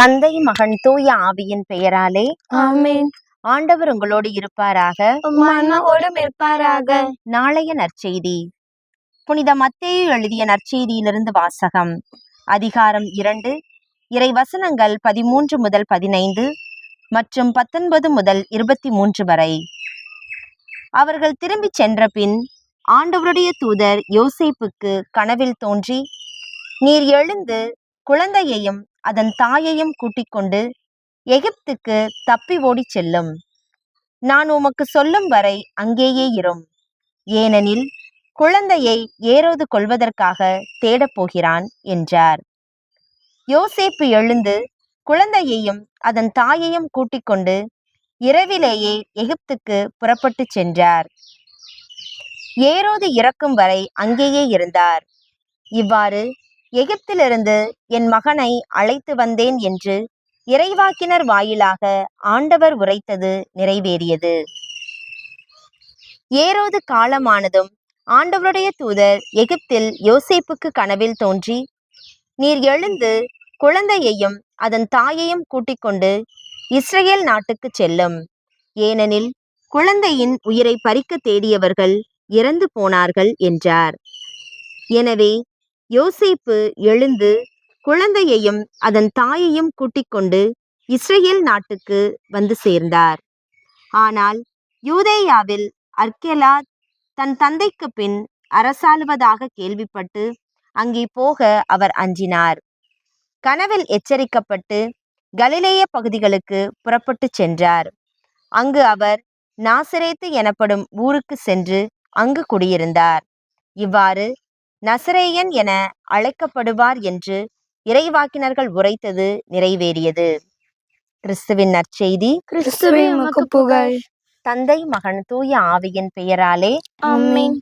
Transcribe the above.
தந்தை மகன் தூய ஆவியின் பெயராலே ஆமென். ஆண்டவர் உங்களோடு இருப்பாராக. மனோடும் இருப்பாராக. நாளைய நற்செய்தி. புனித மத்தேயு எழுதிய நற்செய்தியிலிருந்து வாசகம். அதிகாரம் இரண்டு இறை வசனங்கள் பதிமூன்று முதல் பதினைந்து மற்றும் பத்தொன்பது முதல் இருபத்தி மூன்று வரை. அவர்கள் திரும்பிச் சென்ற பின் ஆண்டவருடைய தூதர் யோசேப்புக்கு கனவில் தோன்றி நீர் எழுந்து குழந்தையையும் அதன் தாயையும் கூட்டிக் கொண்டு எகிப்துக்கு தப்பி ஓடிச் செல்லும். நான் உமக்கு சொல்லும் வரை அங்கேயே இரும். ஏனெனில் குழந்தையை ஏறோது கொள்வதற்காக தேடப் போகிறான் என்றார். யோசேப்பு எழுந்து குழந்தையையும் அதன் தாயையும் கூட்டிக் கொண்டு இரவிலேயே எகிப்துக்கு புறப்பட்டுச் சென்றார். ஏரோது இறக்கும் வரை அங்கேயே இருந்தார். இவ்வாறு எகிப்திலிருந்து என் மகனை அழைத்து வந்தேன் என்று இறைவாக்கினர் வாயிலாக ஆண்டவர் உரைத்தது நிறைவேறியது. ஏரோது காலமானதும் ஆண்டவருடைய தூதர் எகிப்தில் யோசேப்புக்கு கனவில் தோன்றி நீர் எழுந்து குழந்தையையும் அதன் தாயையும் கூட்டிக் கொண்டு இஸ்ரேல் நாட்டுக்கு செல்லும். ஏனெனில் குழந்தையின் உயிரை பறிக்க தேடியவர்கள் இறந்து போனார்கள் என்றார். எனவே யோசேப்பு எழுந்து குழந்தையையும் அதன் தாயையும் கூட்டிக் கொண்டு இஸ்ரேல் நாட்டுக்கு வந்து சேர்ந்தார். ஆனால் யூதேயாவில் அர்கெலா தன் தந்தைக்கு பின் அரசாளுவதாக கேள்விப்பட்டு அங்கே போக அவர் அஞ்சினார். கனவில் எச்சரிக்கப்பட்டு கலிலேய பகுதிகளுக்கு புறப்பட்டுச் சென்றார். அங்கு அவர் நாசரேத்து எனப்படும் ஊருக்கு சென்று அங்கு குடியிருந்தார். இவ்வாறு நசரேயன் என அழைக்கப்படுவார் என்று இறைவாக்கினர்கள் உரைத்தது நிறைவேறியது. கிறிஸ்துவின் நற்செய்தி. கிறிஸ்துவே உமக்கு புகழ் தந்தை மகன் தூய ஆவியின் பெயராலே. ஆமென்.